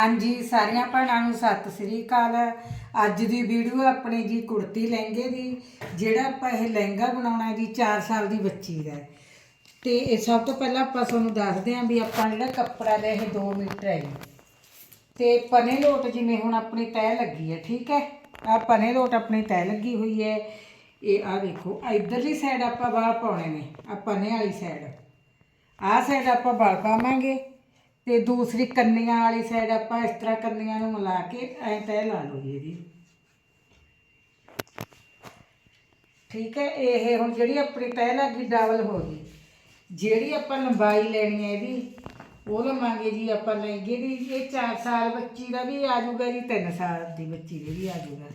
ਹਾਂਜੀ, ਸਾਰੀਆਂ ਭੈਣਾਂ ਨੂੰ ਸਤਿ ਸ੍ਰੀ ਅਕਾਲ। ਅੱਜ ਦੀ ਵੀਡੀਓ ਆਪਣੀ ਜੀ ਕੁੜਤੀ ਲਹਿੰਗੇ ਦੀ, ਜਿਹੜਾ ਆਪਾਂ ਇਹ ਲਹਿੰਗਾ ਬਣਾਉਣਾ ਜੀ 4 ਸਾਲ ਦੀ ਬੱਚੀ ਦਾ ਹੈ। ਤੇ ਇਹ ਸਭ ਤੋਂ ਪਹਿਲਾਂ ਆਪਾਂ ਤੁਹਾਨੂੰ ਦੱਸਦੇ ਹਾਂ ਵੀ ਆਪਾਂ ਜਿਹੜਾ ਕੱਪੜਾ ਲਿਆ, ਇਹ 2 ਮੀਟਰ ਹੈ ਜੀ। ਤੇ ਪਨੇ ਲੋਟ ਜਿਵੇਂ ਹੁਣ ਆਪਣੀ ਤੈਅ ਲੱਗੀ ਹੈ, ਠੀਕ ਹੈ? ਆ ਪਨੇ ਲੋਟ ਆਪਣੀ ਤੈਅ ਲੱਗੀ ਹੋਈ ਹੈ। ਇਹ ਆ ਦੇਖੋ ਇਧਰਲੀ ਸਾਈਡ ਆਪਾਂ ਵਾਲ ਪਾਉਣੇ ਨੇ ਆ ਪਨੇ ਵਾਲੀ ਸਾਈਡ ਆਹ ਸਾਈਡ ਆਪਾਂ ਵਲ ਪਾਵਾਂਗੇ। ਤੇ ਦੂਸਰੀ ਕੰਨੀਆਂ ਵਾਲੀ ਸਾਈਡ ਆਪਾਂ ਇਸ ਤਰ੍ਹਾਂ ਕੰਨੀਆਂ ਨੂੰ ਮਿਲਾ ਕੇ ਐ ਤੈ ਲਾ ਲਓ ਜੀ ਇਹਦੀ। ਠੀਕ ਹੈ, ਇਹ ਹੁਣ ਜਿਹੜੀ ਆਪਣੀ ਤੈ ਲੱਗੀ ਡਬਲ ਹੋ ਗਈ, ਜਿਹੜੀ ਆਪਾਂ ਲੰਬਾਈ ਲੈਣੀ ਹੈ ਇਹਦੀ, ਉਹ ਲਵਾਂਗੇ ਜੀ ਆਪਾਂ ਲਹਿੰਗੇ ਦੀ, ਇਹ 4 ਸਾਲ ਬੱਚੀ ਦਾ ਵੀ ਆ ਜਾਊਗਾ ਜੀ 3 ਸਾਲ ਦੀ ਬੱਚੀ ਦਾ ਵੀ ਆ ਜਾਊਗਾ।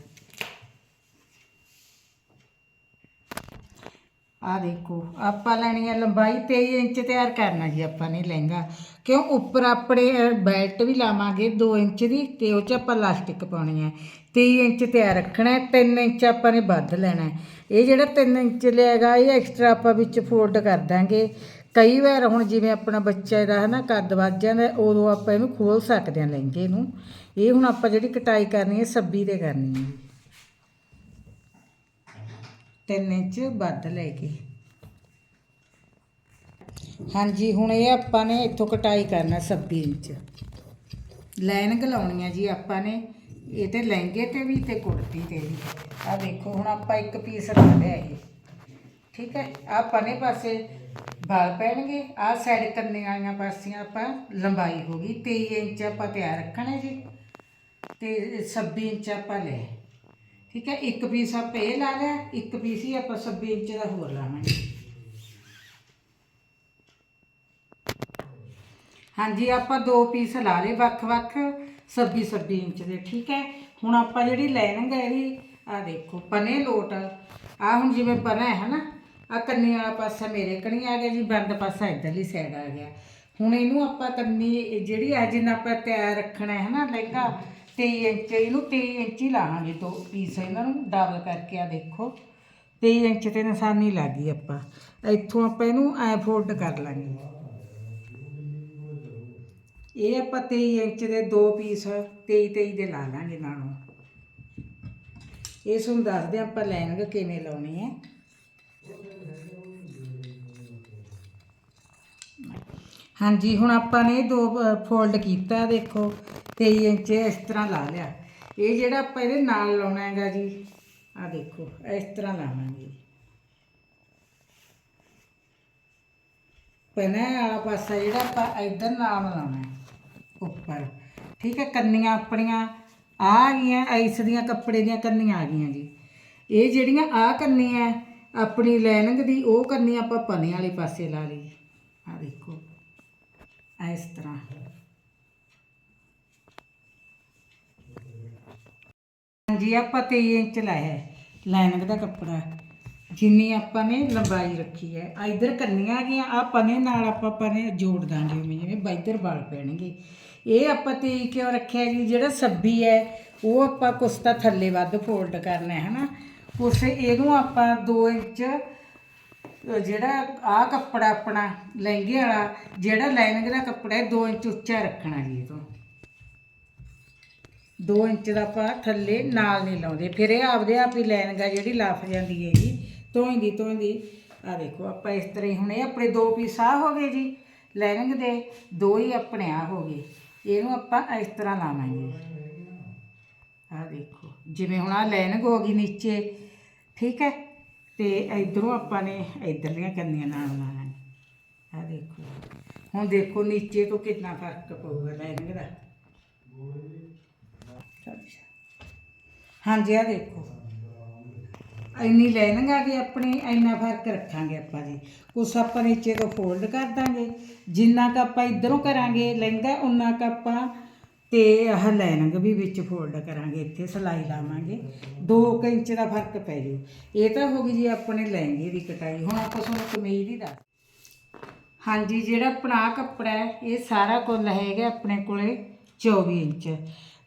ਆ ਦੇਖੋ, ਆਪਾਂ ਲੈਣੀ ਹੈ ਲੰਬਾਈ 23 ਇੰਚ ਤਿਆਰ ਕਰਨਾ ਜੀ, ਆਪਾਂ ਨੇ ਲਹਿੰਗਾ। ਕਿਉਂ? ਉੱਪਰ ਆਪਣੇ ਬੈਲਟ ਵੀ ਲਾਵਾਂਗੇ 2 ਇੰਚ ਦੀ ਤੇ ਉਹ 'ਚ ਆਪਾਂ ਲਾਸਟਿਕ ਪਾਉਣੀ ਹੈ। 23 ਇੰਚ ਤਿਆਰ ਰੱਖਣਾ ਹੈ 3 ਇੰਚ ਆਪਾਂ ਨੇ ਵੱਧ ਲੈਣਾ ਇਹ ਜਿਹੜਾ 3 ਇੰਚ ਲਿਆਗਾ ਇਹ ਐਕਸਟਰਾ ਆਪਾਂ ਵਿੱਚ ਫੋਲਡ ਕਰ ਦਾਂਗੇ। ਕਈ ਵਾਰ ਹੁਣ ਜਿਵੇਂ ਆਪਣਾ ਬੱਚਾ ਦਾ ਹੈ ਨਾ ਕੱਦ ਵੱਧ ਜਾਂਦਾ ਉਦੋਂ ਆਪਾਂ ਇਹਨੂੰ ਖੋਲ ਸਕਦੇ ਹਾਂ ਲਹਿੰਗੇ ਨੂੰ। ਇਹ ਹੁਣ ਆਪਾਂ ਜਿਹੜੀ ਕਟਾਈ ਕਰਨੀ ਹੈ ਸੱਬੀ ਤੇ ਕਰਨੀ ਹੈ। ਤਿੰਨ ਇੰਚ ਵੱਧ ਲੈ ਕੇ। ਹਾਂਜੀ, ਹੁਣ ਇਹ ਆਪਾਂ ਨੇ ਇੱਥੋਂ ਕਟਾਈ ਕਰਨਾ 26 ਇੰਚ। ਲਾਈਨ ਗਲਾਉਣੀ ਆ ਜੀ ਆਪਾਂ ਨੇ। ਇਹ ਤੇ ਲਹਿੰਗੇ ਤੇ ਵੀ ਤੇ ਕੁੜਤੀ ਤੇ ਵੀ। ਆ ਦੇਖੋ ਹੁਣ ਆਪਾਂ ਇੱਕ ਪੀਸ ਲਾ ਲਿਆ ਇਹ। ਠੀਕ ਹੈ ਆ ਪਨੇ ਪਾਸੇ ਵਾਲ ਪੈਣਗੇ। ਆ ਸਾਈਡ ਕੰਨੇ ਵਾਲੀਆਂ ਪਾਸੀਆਂ ਆਪਾਂ ਲੰਬਾਈ ਹੋ ਗਈ। 23 ਇੰਚ ਆਪਾਂ ਤਿਆਰ ਰੱਖਣਾ ਜੀ। ਤੇ 26 ਇੰਚ ਆਪਾਂ ਲੈ ਠੀਕ ਹੈ, ਇੱਕ ਪੀਸ ਆਪਾਂ ਇਹ ਲਾ ਲਿਆ, ਇੱਕ ਪੀਸ ਹੀ ਆਪਾਂ 26 ਇੰਚ ਦਾ ਹੋਰ ਲਾਵਾਂਗੇ ਹਾਂਜੀ, ਆਪਾਂ ਦੋ ਪੀਸ ਲਾ ਲਏ ਵੱਖ-ਵੱਖ 26 26 ਇੰਚ ਦੇ, ਠੀਕ ਹੈ। ਹੁਣ ਆਪਾਂ ਜਿਹੜੀ ਲਾਈਨਿੰਗ ਹੈ ਇਹਦੀ ਆ ਦੇਖੋ ਪਨੇ ਲੋਟ। ਆ ਹੁਣ ਜਿਵੇਂ ਪਨਾ ਹੈ ਨਾ ਆ ਕੰਨੀ ਵਾਲਾ ਪਾਸਾ ਮੇਰੇ ਕਣੀ ਆ ਗਿਆ ਜੀ, ਬੰਦ ਪਾਸਾ ਇਧਰਲੀ ਸਾਈਡ ਆ ਗਿਆ। ਹੁਣ ਇਹਨੂੰ ਆਪਾਂ ਕੰਨੀ, ਜਿਹੜੀ ਆ ਜਿੰਨਾ ਆਪਾਂ ਤਿਆਰ ਰੱਖਣਾ ਹੈ ਨਾ ਲਹਿੰਗਾ 23 ਇੰਚ ਇਹਨੂੰ 23 ਇੰਚ ਹੀ ਲਾਵਾਂਗੇ ਦੋ ਪੀਸ ਇਹਨਾਂ ਨੂੰ ਡਬਲ ਕਰਕੇ ਆ ਦੇਖੋ। 23 ਇੰਚ ਤੇ ਨਿਸ਼ਾਨੀ ਲੱਗ ਗਈ ਆਪਾਂ। ਇੱਥੋਂ ਆਪਾਂ ਇਹਨੂੰ ਐ ਫੋਲਡ ਕਰ ਲਾਂਗੇ। ਇਹ ਆਪਾਂ 23 ਇੰਚ ਦੇ ਦੋ ਪੀਸ 23 23 ਦੇ ਲਾ ਲਾਂਗੇ ਨਾਲੋਂ। ਇਸ ਨੂੰ ਦੱਸਦੇ ਹਾਂ ਆਪਾਂ ਲਾਈਨਿੰਗ ਕਿਵੇਂ ਲਾਉਣੀ ਹੈ ਹਾਂਜੀ, ਹੁਣ ਆਪਾਂ ਨੇ ਦੋ ਫੋਲਡ ਕੀਤਾ, ਦੇਖੋ। 23 ਇੰਚ ਇਸ ਤਰ੍ਹਾਂ ਲਾ ਲਿਆ। ਇਹ ਜਿਹੜਾ ਆਪਾਂ ਇਹਦੇ ਨਾਲ ਲਾਉਣਾ ਹੈਗਾ ਜੀ ਆ ਦੇਖੋ, ਇਸ ਤਰ੍ਹਾਂ ਲਾਵਾਂਗੇ ਪਹਿਨਾ ਵਾਲਾ ਪਾਸਾ ਜਿਹੜਾ ਆਪਾਂ ਇਧਰ ਨਾਲ ਲਾਉਣਾ ਉੱਪਰ। ਠੀਕ ਹੈ, ਕੰਨੀਆਂ ਆਪਣੀਆਂ ਆ ਗਈਆਂ, ਇਸ ਦੀਆਂ ਕੱਪੜੇ ਦੀਆਂ ਕੰਨੀਆਂ ਆ ਗਈਆਂ ਜੀ। ਇਹ ਜਿਹੜੀਆਂ ਆ ਕੰਨੀਆਂ ਆਪਣੀ ਲਾਈਨਿੰਗ ਦੀ ਉਹ ਕੰਨੀ ਆਪਾਂ ਪਨੇ ਵਾਲੇ ਪਾਸੇ ਲਾ ਲਈ। ਆ ਦੇਖੋ, ਇਸ ਤਰ੍ਹਾਂ। ਹਾਂਜੀ, ਆਪਾਂ 23 ਇੰਚ ਲਾਇਆ ਹੈ, ਲਾਈਨਿੰਗ ਦਾ ਕੱਪੜਾ। ਜਿੰਨੀ ਆਪਾਂ ਨੇ ਲੰਬਾਈ ਰੱਖੀ ਹੈ ਇਧਰ ਕੰਨੀਆਂ ਆ ਗਈਆਂ ਆ ਪਨੇ ਨਾਲ ਆਪਾਂ ਪਨੇ ਜੋੜ ਦਾਂਗੇ ਉਵੇਂ ਜਿਵੇਂ ਬਾਈਦਰ ਵਾਲ ਪੈਣਗੇ। ਇਹ ਆਪਾਂ 23 ਕਿਉਂ ਰੱਖਿਆ ਜੀ? ਜਿਹੜਾ 26 ਹੈ, ਉਹ ਆਪਾਂ ਕੁਛ ਤਾਂ ਥੱਲੇ ਵੱਧ ਫੋਲਡ ਕਰਨਾ ਹੈ, ਹਨਾ? ਕੁਛ ਇਹਨੂੰ ਆਪਾਂ 2 ਇੰਚ ਜਿਹੜਾ ਆ ਕੱਪੜਾ ਆਪਣਾ, ਲਹਿੰਗੇ ਵਾਲਾ, ਜਿਹੜਾ ਲਾਈਨਿੰਗ ਦਾ ਕੱਪੜਾ ਹੈ 2 ਇੰਚ ਉੱਚਾ ਰੱਖਣਾ ਜੀ ਇਹ ਤੋਂ 2 ਇੰਚ ਦਾ ਆਪਾਂ ਥੱਲੇ ਨਾਲ ਨਹੀਂ ਲਾਉਂਦੇ। ਫਿਰ ਇਹ ਆਪਦੇ ਆਪ ਹੀ ਲਾਈਨਿੰਗ ਆ ਜਿਹੜੀ ਲੱਫ ਜਾਂਦੀ ਹੈ ਜੀ। ਧੋਈਂਦੀ ਧੋਈਂਦੀ। ਆ ਦੇਖੋ, ਆਪਾਂ ਇਸ ਤਰ੍ਹਾਂ ਹੀ ਹੁਣ ਇਹ ਆਪਣੇ ਦੋ ਪੀਸ ਆ ਹੋ ਗਏ ਜੀ, ਲਾਈਨਿੰਗ ਦੇ। ਦੋ ਹੀ ਆਪਣੇ ਆ ਹੋ ਗਏ। ਇਹਨੂੰ ਆਪਾਂ ਇਸ ਤਰ੍ਹਾਂ ਲਾਵਾਂਗੇ। ਆ ਦੇਖੋ, ਜਿਵੇਂ ਹੁਣ ਆ ਲਾਈਨਿੰਗ ਹੋ ਗਈ ਨੀਚੇ, ਠੀਕ ਹੈ? ਤੇ ਇਧਰੋਂ ਆਪਾਂ ਨੇ ਇਧਰਲੀਆਂ ਕੰਨੀਆਂ ਨਾਲ ਲਾਣਾ ਆ ਦੇਖੋ। ਹੁਣ ਦੇਖੋ ਨੀਚੇ ਤੋਂ ਕਿੰਨਾ ਫ਼ਰਕ ਪਊਗਾ ਲਾਈਨਿੰਗ ਦਾ। ਹਾਂਜੀ ਆ ਦੇਖੋ। ਇੰਨੀ ਲਾਈਨਿੰਗ ਆ ਗਈ ਆਪਣੀ, ਇੰਨਾ ਫ਼ਰਕ ਰੱਖਾਂਗੇ ਆਪਾਂ ਜੀ। ਕੁਛ ਆਪਾਂ ਨੀਚੇ ਤੋਂ ਫੋਲਡ ਕਰ ਦਾਂਗੇ। ਜਿੰਨਾ ਕ ਆਪਾਂ ਇਧਰੋਂ ਕਰਾਂਗੇ ਲਹਿੰਗਾ ਉਨਾ ਕ ਆਪਾਂ ਤੇ ਆਹ ਲਾਈਨਿੰਗ ਵੀ ਵਿੱਚ ਫੋਲਡ ਕਰਾਂਗੇ, ਇੱਥੇ ਸਲਾਈ ਲਾਵਾਂਗੇ। 2 ਇੰਚ ਦਾ ਫ਼ਰਕ ਪੈ ਜੂ। ਇਹ ਤਾਂ ਹੋ ਗਈ ਜੀ ਆਪਣੇ ਲਹਿੰਗੇ ਦੀ ਕਟਾਈ। ਹੁਣ ਆਪਾਂ ਤੁਹਾਨੂੰ ਕਮੀਜ਼ ਦੀ ਦੱਸ ਹਾਂਜੀ, ਜਿਹੜਾ ਆਪਣਾ ਕੱਪੜਾ ਹੈ, ਇਹ ਸਾਰਾ ਕੁੱਲ ਹੈਗਾ ਆਪਣੇ ਕੋਲੇ 24 ਇੰਚ।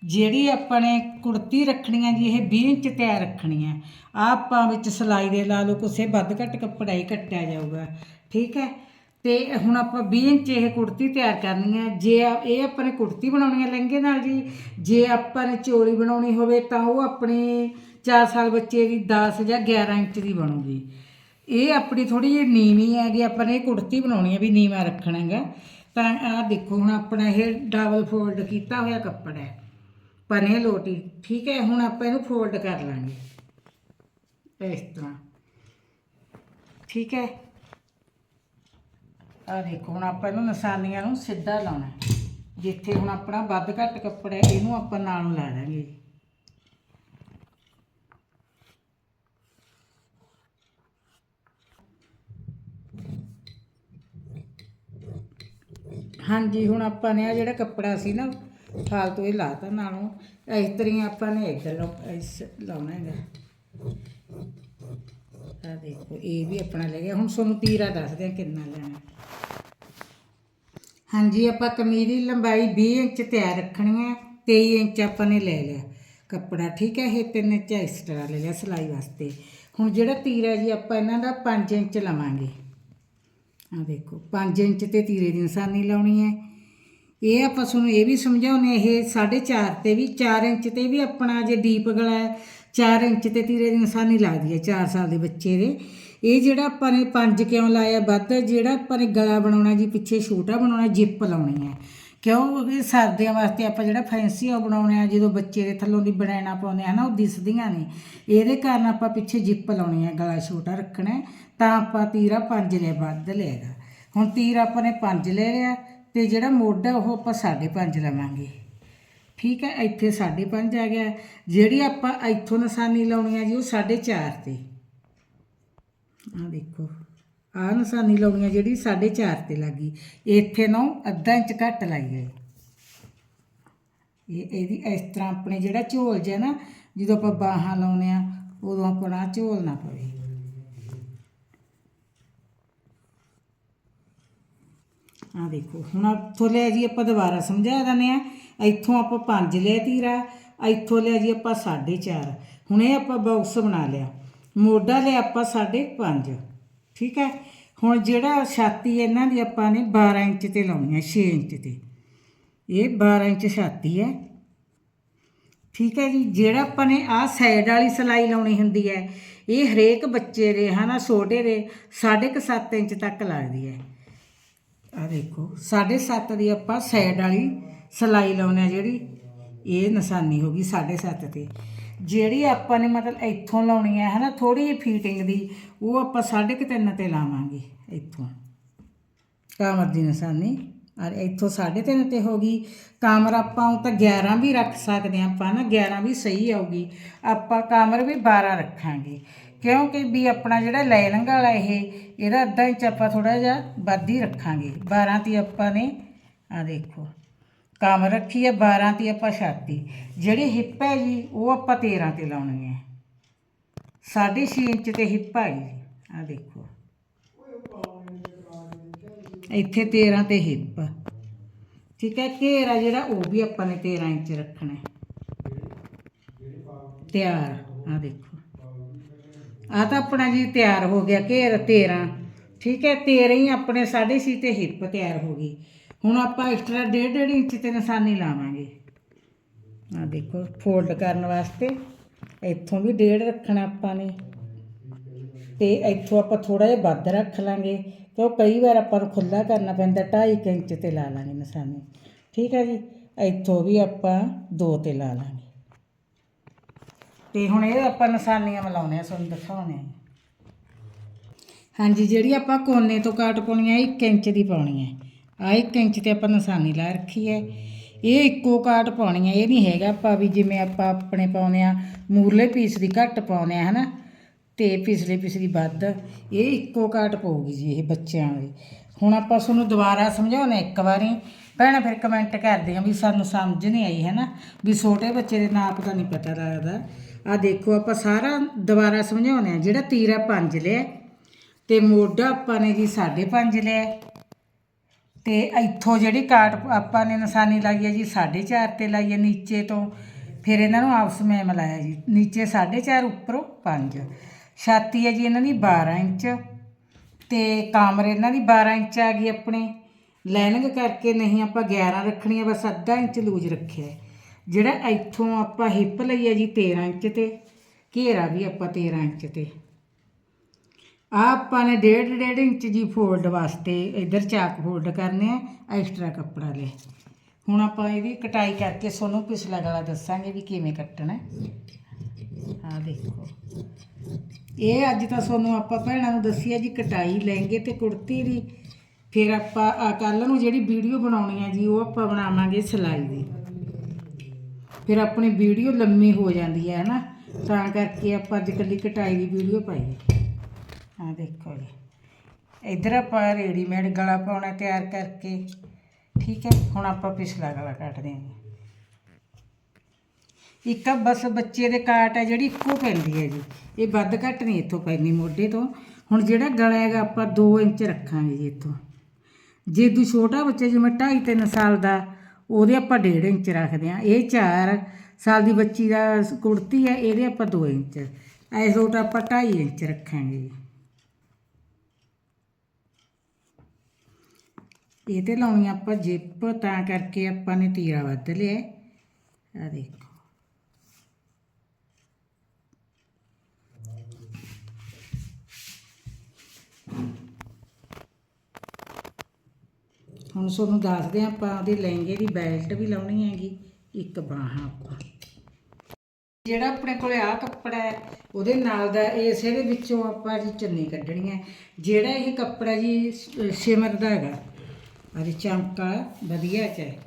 ਜਿਹੜੀ ਆਪਾਂ ਨੇ ਕੁੜਤੀ ਰੱਖਣੀ ਹੈ ਜੀ, ਇਹ 20 ਇੰਚ ਤਿਆਰ ਰੱਖਣੀ ਹੈ ਆਹ ਆਪਾਂ ਵਿੱਚ ਸਿਲਾਈ ਦੇ ਲਾ ਲਓ, ਕੁਛ ਵੱਧ ਘੱਟ ਕੱਪੜਾ ਹੀ ਕੱਟਿਆ ਜਾਊਗਾ। ਠੀਕ ਹੈ? ਤੇ ਹੁਣ ਆਪਾਂ 20 ਇੰਚ ਇਹ ਕੁੜਤੀ ਤਿਆਰ ਕਰਨੀ ਹੈ ਜੇ ਇਹ ਆਪਾਂ ਨੇ ਕੁੜਤੀ ਬਣਾਉਣੀ ਹੈ ਲਹਿੰਗੇ ਨਾਲ ਜੀ, ਜੇ ਆਪਾਂ ਨੇ ਚੋਲੀ ਬਣਾਉਣੀ ਹੋਵੇ ਤਾਂ ਉਹ ਆਪਣੇ 4 ਸਾਲ ਬੱਚੇ ਦੀ 10 ਜਾਂ 11 ਇੰਚ ਦੀ ਬਣੂਗੀ। ਇਹ ਆਪਣੀ ਥੋੜੀ ਜਿਹੀ ਨੀਵੀਂ ਹੈਗੀ, ਆਪਾਂ ਨੇ ਇਹ ਕੁੜਤੀ ਬਣਾਉਣੀ ਹੈ ਵੀ ਨੀਵਾ ਰੱਖਣਾ ਹੈਗਾ। ਤਾਂ ਆਹ ਦੇਖੋ, ਹੁਣ ਆਪਣਾ ਇਹ ਡਬਲ ਫੋਲਡ ਕੀਤਾ ਹੋਇਆ ਕੱਪੜਾ ਹੈ। ਪਨੇ ਲੋਟੀ, ਠੀਕ ਹੈ, ਹੁਣ ਆਪਾਂ ਇਹਨੂੰ ਫੋਲਡ ਕਰ ਲਾਂਗੇ। ਇਸ ਤਰ੍ਹਾਂ। ਠੀਕ ਹੈ। ਆ ਦੇਖੋ, ਹੁਣ ਆਪਾਂ ਇਹਨੂੰ ਨਿਸ਼ਾਨੀਆਂ ਨੂੰ ਸਿੱਧਾ ਲਾਉਣਾ ਜਿੱਥੇ ਹੁਣ ਆਪਣਾ ਵੱਧ ਘੱਟ ਕੱਪੜਾ ਹੈ, ਇਹਨੂੰ ਆਪਾਂ ਨਾਲੋਂ ਲਾ ਦਾਂਗੇ ਹਾਂਜੀ, ਹੁਣ ਆਪਾਂ ਨੇ ਆ ਜਿਹੜਾ ਕੱਪੜਾ ਸੀ ਨਾ ਫਾਲਤੂ ਇਹ ਲਾਤਾ ਨਾਲੋਂ। ਇਸ ਤਰ੍ਹਾਂ ਆਪਾਂ ਨੇ ਇੱਧਰ ਲਾ- ਇਸ ਲਾਉਣਾ ਹੈਗਾ। ਆ ਦੇਖੋ, ਇਹ ਵੀ ਆਪਣਾ ਲੈ ਗਿਆ। ਹੁਣ ਤੁਹਾਨੂੰ ਤੀਰਾ ਦੱਸਦੇ ਆ ਕਿੰਨਾ ਲੈਣਾ। ਹਾਂਜੀ, ਆਪਾਂ ਕਮੀਜ਼ ਦੀ ਲੰਬਾਈ 20 ਇੰਚ ਤਿਆਰ ਰੱਖਣੀ ਹੈ। 23 ਇੰਚ ਆਪਾਂ ਨੇ ਲੈ ਲਿਆ ਕੱਪੜਾ, ਠੀਕ ਹੈ? ਇਹ 3 ਇੰਚ ਐਕਸਟਰਾ ਲੈ ਲਿਆ ਸਿਲਾਈ ਵਾਸਤੇ। ਹੁਣ ਜਿਹੜਾ ਤੀਰਾ ਜੀ ਆਪਾਂ ਇਹਨਾਂ ਦਾ 5 ਇੰਚ ਲਵਾਂਗੇ। ਆ ਦੇਖੋ 5 ਇੰਚ ਤੇ ਤੀਰੇ ਦੀ ਨਿਸ਼ਾਨੀ ਲਾਉਣੀ ਹੈ। ਇਹ ਆਪਾਂ ਤੁਹਾਨੂੰ ਇਹ ਵੀ ਸਮਝਾਉਨੇ ਇਹ 4.5 ਤੇ ਵੀ 4 ਇੰਚ ਤੇ ਵੀ ਆਪਣਾ ਜੇ ਡੀਪ ਗਲਾ ਹੈ 4 ਇੰਚ ਤੇ ਤੀਰੇ ਦੀ ਨਿਸ਼ਾਨੀ ਲੱਗਦੀ ਹੈ 4 ਸਾਲ ਦੇ ਬੱਚੇ ਦੇ। ਇਹ ਜਿਹੜਾ ਆਪਾਂ ਨੇ 5 ਕਿਉਂ ਲਾਇਆ, ਵੱਧ ਜਿਹੜਾ ਆਪਾਂ ਨੇ ਗਲਾ ਬਣਾਉਣਾ ਜੀ, ਪਿੱਛੇ ਛੋਟਾ ਬਣਾਉਣਾ, ਜਿੱਪ ਲਾਉਣੀ ਹੈ। ਕਿਉਂਕਿ ਇਹ ਸਰਦੀਆਂ ਵਾਸਤੇ ਆਪਾਂ ਜਿਹੜਾ ਫੈਂਸੀ ਉਹ ਬਣਾਉਣੇ ਆ, ਜਦੋਂ ਬੱਚੇ ਦੇ ਥੱਲੋਂ ਦੀ ਬਣਾਣਾ ਪਾਉਂਦੇ ਆ ਨਾ, ਉਹ ਦਿਸਦੀਆਂ ਨੇ। ਇਹਦੇ ਕਾਰਨ ਆਪਾਂ ਪਿੱਛੇ ਜਿੱਪ ਲਾਉਣੀ ਆ ਗਲਾ ਛੋਟਾ ਰੱਖਣਾ ਤਾਂ ਆਪਾਂ ਤੀਰਾ 5 ਲੈ ਵੱਧ ਲਿਆਗਾ ਹੁਣ ਤੀਰ ਆਪਾਂ ਨੇ 5 ਲੈ ਲਿਆ ਤੇ ਜਿਹੜਾ ਮੋਢਾ ਉਹ ਆਪਾਂ 5.5 ਲਵਾਂਗੇ। ਠੀਕ ਹੈ, ਇੱਥੇ 5.5 ਆ ਗਿਆ। ਜਿਹੜੀ ਆਪਾਂ ਇੱਥੋਂ ਨਿਸ਼ਾਨੀ ਲਾਉਣੀ ਆ ਜੀ, ਉਹ 4.5 ਤੇ। ਆ ਦੇਖੋ, ਆਹ ਨਿਸ਼ਾਨੀ ਲਾਉਣੀ ਆ ਜਿਹੜੀ 4.5 ਤੇ ਲੱਗੀ ਇੱਥੇ ਨੂੰ ਅੱਧਾ ਇੰਚ ਘੱਟ ਲਾਈ ਹੈ ਇਹ, ਇਹਦੀ ਇਸ ਤਰ੍ਹਾਂ ਆਪਣੇ ਜਿਹੜਾ ਝੋਲ ਜਿਹਾ ਨਾ, ਜਦੋਂ ਆਪਾਂ ਬਾਹਾਂ ਲਾਉਨੇ ਆ, ਉਦੋਂ ਆਪਣਾ ਝੋਲ ਨਾ ਪਵੇ। ਆ ਦੇਖੋ, ਹੁਣ ਇੱਥੋਂ ਲਿਆ ਜੀ ਆਪਾਂ ਦੁਬਾਰਾ ਸਮਝਾ ਦਿੰਦੇ ਆ ਇੱਥੋਂ ਆਪਾਂ 5 ਲਿਆ ਤੀਰਾ, ਇੱਥੋਂ ਲਿਆ ਜੀ ਆਪਾਂ 4.5 ਹੁਣ ਇਹ ਆਪਾਂ ਬਾਕਸ ਬਣਾ ਲਿਆ। ਮੋਢਾ ਲਿਆ ਆਪਾਂ 5.5 ਠੀਕ ਹੈ? ਹੁਣ ਜਿਹੜਾ ਛਾਤੀ ਇਹਨਾਂ ਦੀ ਆਪਾਂ ਨੇ 12 ਇੰਚ ਤੇ ਲਾਉਣੀ ਹੈ 6 ਇੰਚ ਤੇ। ਇਹ 12 ਇੰਚ ਛਾਤੀ ਹੈ। ਠੀਕ ਹੈ ਜੀ? ਜਿਹੜਾ ਆਪਾਂ ਨੇ ਆਹ ਸਾਈਡ ਵਾਲੀ ਸਲਾਈ ਲਾਉਣੀ ਹੁੰਦੀ ਹੈ, ਇਹ ਹਰੇਕ ਬੱਚੇ ਦੇ, ਹਨਾ, ਛੋਟੇ ਦੇ 7.5 ਇੰਚ ਤੱਕ ਲੱਗਦੀ ਹੈ। ਆ ਦੇਖੋ 7.5 ਦੀ ਆਪਾਂ ਸਾਈਡ ਵਾਲੀ ਸਲਾਈ ਲਾਉਨੇ ਆ ਜਿਹੜੀ, ਇਹ ਨਿਸ਼ਾਨੀ ਹੋ ਗਈ 7.5 ਤੇ। ਜਿਹੜੀ ਆਪਾਂ ਨੇ ਮਤਲਬ ਇੱਥੋਂ ਲਾਉਣੀ ਹੈ, ਹਨਾ ਥੋੜੀ ਜਿਹੀ ਫੀਟਿੰਗ ਦੀ, ਉਹ ਆਪਾਂ 3.5 ਤੇ ਲਾਵਾਂਗੇ, ਇੱਥੋਂ। ਕਾਮਰ ਦੀ ਨਿਸ਼ਾਨੀ। ਔਰ ਇੱਥੋਂ 3.5 ਤੇ ਹੋ ਗਈ। ਕਾਮਰ ਆਪਾਂ ਉਹ ਤਾਂ 11 ਵੀ ਰੱਖ ਸਕਦੇ ਹਾਂ ਆਪਾਂ ਨਾ 11 ਵੀ ਸਹੀ ਆਊਗੀ। ਆਪਾਂ ਕਾਮਰ ਵੀ 12 ਰੱਖਾਂਗੇ। ਕਿਉਂਕਿ ਵੀ ਆਪਣਾ ਜਿਹੜਾ ਲੈਲੰਗ ਵਾਲਾ ਇਹ, ਇਹਦਾ ਅੱਧਾ ਇੰਚ ਆਪਾਂ ਥੋੜਾ ਜਿਹਾ ਵੱਧ ਹੀ ਰੱਖਾਂਗੇ। 12 ਤੇ ਆਪਾਂ ਨੇ ਆ ਦੇਖੋ। ਕਾਮਰ ਰੱਖੀ ਹੈ 12 ਤੇ ਆਪਾਂ ਛਾਤੀ। ਜਿਹੜੀ ਹਿੱਪ ਹੈ ਜੀ, ਉਹ ਆਪਾਂ 13 ਤੇ ਲਾਉਣੀ ਹੈ। 6.5 ਇੰਚ ਤੇ ਹਿੱਪ ਹੈ ਜੀ। ਆ ਦੇਖੋ। ਇੱਥੇ 13 ਤੇ ਹਿੱਪ ਠੀਕ ਹੈ, ਘੇਰਾ ਜਿਹੜਾ, ਉਹ ਵੀ ਆਪਾਂ ਨੇ 13 ਇੰਚ ਰੱਖਣਾ ਤਿਆਰ ਆ ਦੇਖੋ। ਆ ਤਾਂ ਆਪਣਾ ਜੀ ਤਿਆਰ ਹੋ ਗਿਆ ਘੇਰ 13 ਠੀਕ ਹੈ 13 ਹੀ ਆਪਣੇ 6.5 ਤੇ ਹਿੱਪ ਤਿਆਰ ਹੋ ਗਈ। ਹੁਣ ਆਪਾਂ ਐਕਸਟਰਾ 1.5 ਇੰਚ ਤੇ ਨਿਸ਼ਾਨੀ ਲਾਵਾਂਗੇ। ਆ ਦੇਖੋ ਫੋਲਡ ਕਰਨ ਵਾਸਤੇ ਇੱਥੋਂ ਵੀ 1.5 ਰੱਖਣਾ ਆਪਾਂ ਨੇ। ਤੇ ਇੱਥੋਂ ਆਪਾਂ ਥੋੜਾ ਜਿਹਾ ਵੱਧ ਰੱਖ ਲਾਂਗੇ ਕਿਉਂ ਕਈ ਵਾਰ ਆਪਾਂ ਨੂੰ ਖੁੱਲਾ ਕਰਨਾ ਪੈਂਦਾ 2.5 ਇੰਚ ਤੇ ਲਾ ਲਾਂਗੇ ਨਿਸ਼ਾਨੀ। ਠੀਕ ਹੈ ਜੀ, ਇੱਥੋਂ ਵੀ ਆਪਾਂ 2 ਤੇ ਲਾ ਲਾਂਗੇ। ਤੇ ਹੁਣ ਇਹ ਆਪਾਂ ਨਿਸ਼ਾਨੀਆਂ ਮਿਲਾਉਣੇ ਆ ਤੁਹਾਨੂੰ ਦਿਖਾਉਣੇ ਆ ਹਾਂਜੀ, ਜਿਹੜੀ ਆਪਾਂ ਕੋਨੇ ਤੋਂ ਕਾਟ ਪਾਉਣੀ ਹੈ 1 ਇੰਚ ਦੀ ਪਾਉਣੀ ਹੈ ਆ 1 ਇੰਚ ਤੇ ਆਪਾਂ ਨਿਸ਼ਾਨੀ ਲਾ ਰੱਖੀ ਹੈ ਇਹ ਇੱਕੋ ਕਾਟ ਪਾਉਣੀ ਹੈ ਇਹ ਨਹੀਂ ਹੈਗਾ ਆਪਾਂ ਵੀ ਜਿਵੇਂ ਆਪਾਂ ਆਪਣੇ ਪਾਉਨੇ ਆ, ਮੂਰਲੇ ਪੀਸ ਦੀ ਘੱਟ ਪਾਉਨੇ ਆ, ਹਨਾ? ਤੇ ਪਿਛਲੇ ਪੀਸ ਦੀ ਵੱਧ। ਇਹ ਇੱਕੋ ਕਾਟ ਪਊਗੀ ਜੀ, ਇਹ ਬੱਚਿਆਂ ਦੀ ਹੁਣ ਆਪਾਂ ਤੁਹਾਨੂੰ ਦੁਬਾਰਾ ਸਮਝਾਉਣਾ ਇੱਕ ਵਾਰੀ। ਭੈਣਾਂ, ਫਿਰ ਕਮੈਂਟ ਕਰਦੇ ਆ ਵੀ ਸਾਨੂੰ ਸਮਝ ਨਹੀਂ ਆਈ ਹੈ ਨਾ ਵੀ ਛੋਟੇ ਬੱਚੇ ਦੇ ਨਾਪ ਦਾ ਨਹੀਂ ਪਤਾ ਲੱਗਦਾ। ਆ ਦੇਖੋ, ਆਪਾਂ ਸਾਰਾ ਦੁਬਾਰਾ ਸਮਝਾਉਂਦੇ ਆ ਜਿਹੜਾ ਤੀਰਾ 5 ਲਿਆ, ਤੇ ਮੋਢਾ ਆਪਾਂ ਨੇ ਜੀ 5.5 ਲਿਆ। ਤੇ ਇੱਥੋਂ ਜਿਹੜੀ ਕਾਟ ਆਪਾਂ ਨੇ ਨਿਸ਼ਾਨੀ ਲਾਈ ਹੈ ਜੀ 4.5 ਤੇ ਲਾਈ ਹੈ ਨੀਚੇ ਤੋਂ। ਫਿਰ ਇਹਨਾਂ ਨੂੰ ਆਪਸ ਵਿੱਚ ਮਿਲਾਇਆ ਜੀ। ਨੀਚੇ 4.5 ਉੱਪਰੋਂ 5 ਛਾਤੀ ਹੈ ਜੀ ਇਹਨਾਂ ਦੀ 12 ਇੰਚ। ਤੇ ਕਾਮਰ ਇਹਨਾਂ ਦੀ 12 ਇੰਚ ਆ ਗਈ ਆਪਣੇ। ਲਾਈਨਿੰਗ ਕਰਕੇ ਨਹੀਂ ਆਪਾਂ 11 ਰੱਖਣੀ ਆ ਬਸ ਅੱਧਾ ਇੰਚ ਲੂਜ ਰੱਖਿਆ ਜਿਹੜਾ ਇੱਥੋਂ ਆਪਾਂ ਹਿੱਪ ਲਈ ਹੈ ਜੀ 13 ਇੰਚ ਤੇ, ਘੇਰਾ ਵੀ ਆਪਾਂ 13 ਇੰਚ ਤੇ। ਆ ਆਪਾਂ ਨੇ ਡੇਢ ਡੇਢ ਇੰਚ ਜੀ ਫੋਲਡ ਵਾਸਤੇ ਇਧਰ ਚਾਕ ਫੋਲਡ ਕਰਨੇ ਆ, ਐਕਸਟਰਾ ਕੱਪੜਾ ਲੈ। ਹੁਣ ਆਪਾਂ ਇਹਦੀ ਕਟਾਈ ਕਰਕੇ ਤੁਹਾਨੂੰ ਪਿਛਲਾ ਗਲਾ ਦੱਸਾਂਗੇ ਵੀ ਕਿਵੇਂ ਕੱਟਣਾ। ਆ ਦੇਖੋ। ਇਹ ਅੱਜ ਤਾਂ ਤੁਹਾਨੂੰ ਆਪਾਂ ਭੈਣਾਂ ਨੂੰ ਦੱਸੀ ਆ ਜੀ ਕਟਾਈ ਲਹਿੰਗੇ ਤੇ ਕੁੜਤੀ ਦੀ। ਫਿਰ ਆਪਾਂ ਆ ਕੱਲ ਨੂੰ ਜਿਹੜੀ ਵੀਡੀਓ ਬਣਾਉਣੀ ਹੈ ਜੀ, ਉਹ ਆਪਾਂ ਬਣਾਵਾਂਗੇ ਸਿਲਾਈ ਦੀ। ਫਿਰ ਆਪਣੀ ਵੀਡੀਓ ਲੰਮੀ ਹੋ ਜਾਂਦੀ ਹੈ ਨਾ ਤਾਂ ਕਰਕੇ ਆਪਾਂ ਅੱਜ ਕੱਲੀ ਕਟਾਈ ਦੀ ਵੀਡੀਓ ਪਾਈ ਹੈ। ਆ ਦੇਖੋ ਜੀ। ਇਧਰ ਆਪਾਂ ਰੈਡੀਮੇਡ ਗਲਾ ਪਾਉਣਾ ਤਿਆਰ ਕਰਕੇ, ਠੀਕ ਹੈ? ਹੁਣ ਆਪਾਂ ਪਿਛਲਾ ਗਲਾ ਕੱਟਦੇ ਹਾਂ ਇੱਕ ਬਸ ਬੱਚੇ ਦੇ ਕਾਟ ਹੈ ਜਿਹੜੀ ਇੱਕੋ ਪੈਂਦੀ ਹੈ ਜੀ। ਇਹ ਵੱਧ ਘੱਟ ਨਹੀਂ ਇੱਥੋਂ ਪੈਣੀ ਮੋਢੇ ਤੋਂ। ਹੁਣ ਜਿਹੜਾ ਗਲਾ ਹੈਗਾ, ਆਪਾਂ 2 ਇੰਚ ਰੱਖਾਂਗੇ ਜੀ ਇੱਥੋਂ। ਜੇ ਦੂ ਛੋਟਾ ਬੱਚਾ, ਜਿਵੇਂ 2.5 3 ਸਾਲ ਦਾ ਉਹਦੇ ਆਪਾਂ 1.5 ਇੰਚ ਰੱਖਦੇ ਆ ਇਹ 4 ਸਾਲ ਦੀ ਬੱਚੀ ਦਾ ਕੁੜਤੀ ਹੈ, ਇਹਦੇ ਆਪਾਂ 2 ਇੰਚ। ਐਸ ਰੋਟ ਆਪਾਂ 2.5 ਇੰਚ ਰੱਖਾਂਗੇ ਜੀ। ਇਹ ਤੇ ਲਾਉਣੀ ਆਪਾਂ ਜਿੱਪ, ਤਾਂ ਕਰਕੇ ਆਪਾਂ ਨੇ ਤੀਰਾ ਵੱਧ ਲਿਆ। ਆ ਦੇਖੋ। ਹੁਣ ਤੁਹਾਨੂੰ ਦੱਸਦੇ ਹਾਂ ਆਪਾਂ ਉਹਦੀ ਲਹਿੰਗੇ ਦੀ ਬੈਲਟ ਵੀ ਲਾਉਣੀ ਹੈਗੀ, ਇੱਕ ਬਾਹਾਂ ਆਪਾਂ। ਜਿਹੜਾ ਆਪਣੇ ਕੋਲੇ ਆ ਕੱਪੜਾ ਹੈ, ਉਹਦੇ ਨਾਲ ਦਾ ਇਸੇ ਦੇ ਵਿੱਚੋਂ ਆਪਾਂ ਜੀ ਚੰਨੀ ਕੱਢਣੀ ਹੈ। ਜਿਹੜਾ ਇਹ ਕੱਪੜਾ ਜੀ ਸ- ਸਿਮਰ ਦਾ ਹੈਗਾ ਅਰੇ ਚਮਕਾ ਵਧੀਆ ਚ ਹੈ।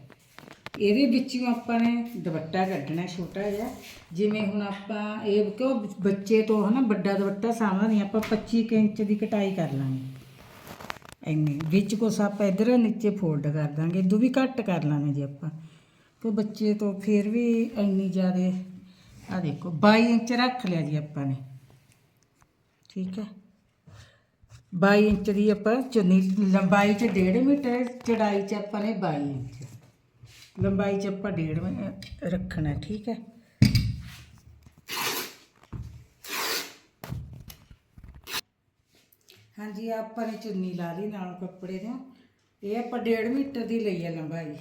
ਇਹਦੇ ਵਿੱਚੋਂ ਆਪਾਂ ਨੇ ਦੁਪੱਟਾ ਕੱਢਣਾ ਛੋਟਾ ਜਿਹਾ। ਜਿਵੇਂ ਹੁਣ ਆਪਾਂ ਇਹ ਕਿਉਂ ਬੱਚੇ ਤੋਂ ਹਨਾ ਵੱਡਾ ਦੁਪੱਟਾ ਸਾਂਭਣਾ ਨਹੀਂ ਆਪਾਂ 25 ਕੁ ਇੰਚ ਦੀ ਕਟਾਈ ਕਰ ਲਾਂਗੇ। ਇੰਨੇ ਵਿੱਚ ਕੁਛ ਆਪਾਂ ਇਧਰ ਨੀਚੇ ਫੋਲਡ ਕਰ ਦਾਂਗੇ ਇਦੋਂ ਵੀ ਘੱਟ ਕਰ ਲਾਂਗੇ ਜੀ ਆਪਾਂ। ਕਿ ਬੱਚੇ ਤੋਂ ਫਿਰ ਵੀ ਇੰਨੀ ਜ਼ਿਆਦੇ ਆ ਦੇਖੋ 22 ਇੰਚ ਰੱਖ ਲਿਆ ਜੀ ਆਪਾਂ ਨੇ। ਠੀਕ ਹੈ? 22 ਇੰਚ ਦੀ ਆਪਾਂ ਚੁੰਨੀ, ਲੰਬਾਈ ਚ 1.5 ਮੀਟਰ, ਚੜਾਈ ਚ ਆਪਾਂ ਨੇ 22 ਇੰਚ। ਲੰਬਾਈ ਚ ਆਪਾਂ 1.5 ਰੱਖਣਾ, ਠੀਕ ਹੈ? ਹਾਂਜੀ, ਆਪਾਂ ਨੇ ਚੁੰਨੀ ਲਾ ਲਈ ਨਾਲ ਕੱਪੜੇ ਦੇ ਇਹ ਆਪਾਂ 1.5 ਮੀਟਰ ਦੀ ਲਈ ਹੈ ਲੰਬਾਈ।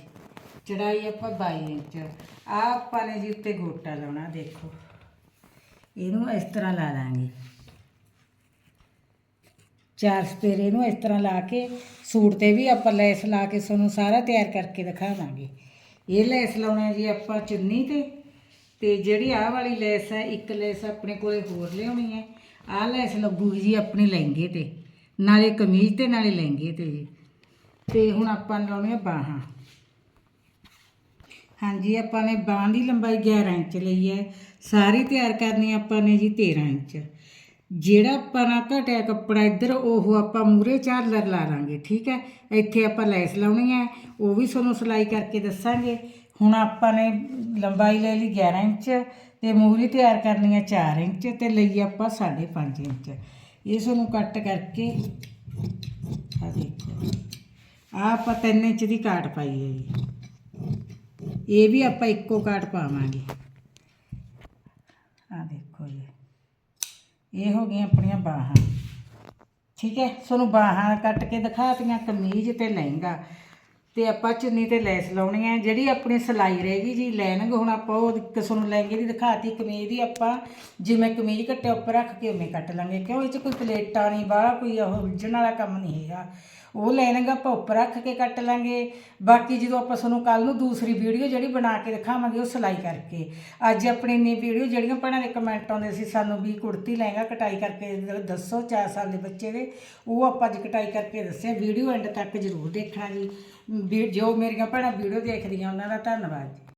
ਚੜਾਈ ਆਪਾਂ 22 ਇੰਚ। ਆ ਆਪਾਂ ਨੇ ਜੀ ਉੱਤੇ ਗੋਟਾ ਲਾਉਣਾ, ਦੇਖੋ। ਇਹਨੂੰ ਇਸ ਤਰ੍ਹਾਂ ਲਾ ਲਾਂਗੇ। ਚਾਰ ਸਪੇਰੇ ਇਹਨੂੰ ਇਸ ਤਰ੍ਹਾਂ ਲਾ ਕੇ, ਸੂਟ ਤੇ ਵੀ ਆਪਾਂ ਲੈਸ ਲਾ ਕੇ ਤੁਹਾਨੂੰ ਸਾਰਾ ਤਿਆਰ ਕਰਕੇ ਦਿਖਾਵਾਂਗੇ। ਇਹ ਲੈਸ ਲਾਉਣਾ ਜੀ ਆਪਾਂ ਚੁੰਨੀ ਤੇ। ਤੇ ਜਿਹੜੀ ਆਹ ਵਾਲੀ ਲੈਸ ਹੈ ਇੱਕ ਲੈਸ ਆਪਣੇ ਕੋਲੇ ਹੋਰ ਲਿਆਉਣੀ ਹੈ ਆਹ ਲੈਸ ਲੱਗੂਗੀ ਜੀ ਆਪਣੇ ਲਹਿੰਗੇ ਤੇ। ਨਾਲੇ ਕਮੀਜ਼ ਤੇ ਨਾਲੇ ਲਹਿੰਗੇ ਤੇ। ਜੀ ਤੇ ਹੁਣ ਆਪਾਂ ਲਾਉਣੇ ਆ ਬਾਹਾਂ। ਹਾਂਜੀ, ਆਪਾਂ ਨੇ ਬਾਂਹ ਦੀ ਲੰਬਾਈ 11 ਇੰਚ ਲਈ ਹੈ। ਸਾਰੀ ਤਿਆਰ ਕਰਨੀ ਆਪਾਂ ਨੇ ਜੀ 13 ਇੰਚ। ਜਿਹੜਾ ਆਪਾਂ ਨਾ ਘਟਿਆ ਕੱਪੜਾ ਇੱਧਰ, ਉਹ ਆਪਾਂ ਮੂਰੇ ਝਾਲਰ ਲਾ ਲਾਂਗੇ, ਠੀਕ ਹੈ? ਇੱਥੇ ਆਪਾਂ ਲੈਸ ਲਾਉਣੀ ਹੈ, ਉਹ ਵੀ ਤੁਹਾਨੂੰ ਸਿਲਾਈ ਕਰਕੇ ਦੱਸਾਂਗੇ। ਹੁਣ ਆਪਾਂ ਨੇ ਲੰਬਾਈ ਲੈ ਲਈ 11 ਇੰਚ ਤੇ ਮੂਰੀ ਤਿਆਰ ਕਰਨੀ ਹੈ 4 ਇੰਚ ਤੇ ਲਈ ਆਪਾਂ 5.5 ਇੰਚ। ਇਹ ਤੁਹਾਨੂੰ ਕੱਟ ਕਰਕੇ ਆ ਦੇਖੋ। ਆ ਆਪਾਂ 3 ਇੰਚ ਦੀ ਕਾਟ ਪਾਈ ਹੈ ਜੀ। ਇਹ ਵੀ ਆਪਾਂ ਇੱਕੋ ਕਾਟ ਪਾਵਾਂਗੇ। ਆ ਦੇਖੋ ਜੀ। ਇਹ ਹੋ ਗਈਆਂ ਆਪਣੀਆਂ ਬਾਹਾਂ। ਠੀਕ ਹੈ? ਤੁਹਾਨੂੰ ਬਾਹਾਂ ਕੱਟ ਕੇ ਦਿਖਾਤੀਆਂ, ਕਮੀਜ਼ ਤੇ ਲਹਿੰਗਾ। ਤੇ ਆਪਾਂ ਚੁੰਨੀ ਤੇ ਲੈਸ ਲਾਉਣੀ ਹੈ। ਜਿਹੜੀ ਆਪਣੀ ਸਿਲਾਈ ਗਈ ਜੀ ਲਾਈਨਿੰਗ ਹੁਣ ਆਪਾਂ ਉਹ ਇੱਕ ਨੂੰ ਲਹਿੰਗੇ ਦੀ ਦਿਖਾਤੀ, ਕਮੀਜ਼ ਦੀ ਆਪਾਂ ਜਿਵੇਂ ਕਮੀਜ਼ ਕੱਟਿਆ ਉੱਪਰ ਰੱਖ ਕੇ ਉਵੇਂ ਕੱਟ ਲਾਂਗੇ। ਕਿਉਂ? ਇਹ ਚ ਕੋਈ ਪਲੇਟਾਂ ਨਹੀਂ, ਬਾਹਲਾ ਕੋਈ ਉਹ ਉਲਝਣ ਵਾਲਾ ਕੰਮ ਨਹੀਂ ਹੈਗਾ। ਉਹ ਲਾਈਨਿੰਗ ਆਪਾਂ ਉੱਪਰ ਰੱਖ ਕੇ ਕੱਟ ਲਾਂਗੇ। ਬਾਕੀ ਜਦੋਂ ਆਪਾਂ ਤੁਹਾਨੂੰ ਕੱਲ ਨੂੰ ਦੂਸਰੀ ਵੀਡੀਓ ਜਿਹੜੀ ਬਣਾ ਕੇ ਦਿਖਾਵਾਂਗੇ, ਉਹ ਸਿਲਾਈ ਕਰਕੇ। ਅੱਜ ਆਪਣੀ ਇੰਨੀ ਵੀਡੀਓ ਜਿਹੜੀਆਂ ਭੈਣਾਂ ਦੇ ਕਮੈਂਟ ਆਉਂਦੇ ਸੀ, ਸਾਨੂੰ ਵੀ ਕੁੜਤੀ, ਲਹਿੰਗਾ ਕਟਾਈ ਕਰਕੇ ਦੱਸੋ 4 ਸਾਲ ਦੇ ਬੱਚੇ ਦੇ। ਉਹ ਆਪਾਂ ਅੱਜ ਕਟਾਈ ਕਰਕੇ ਦੱਸਿਆ। ਵੀਡੀਓ ਐਂਡ ਤੱਕ ਜ਼ਰੂਰ ਦੇਖਣਾ ਜੀ। ਵੀ ਜੋ ਮੇਰੀਆਂ ਭੈਣਾਂ ਵੀਡੀਓ ਦੇਖਦੀਆਂ ਉਹਨਾਂ ਦਾ ਧੰਨਵਾਦ ਜੀ।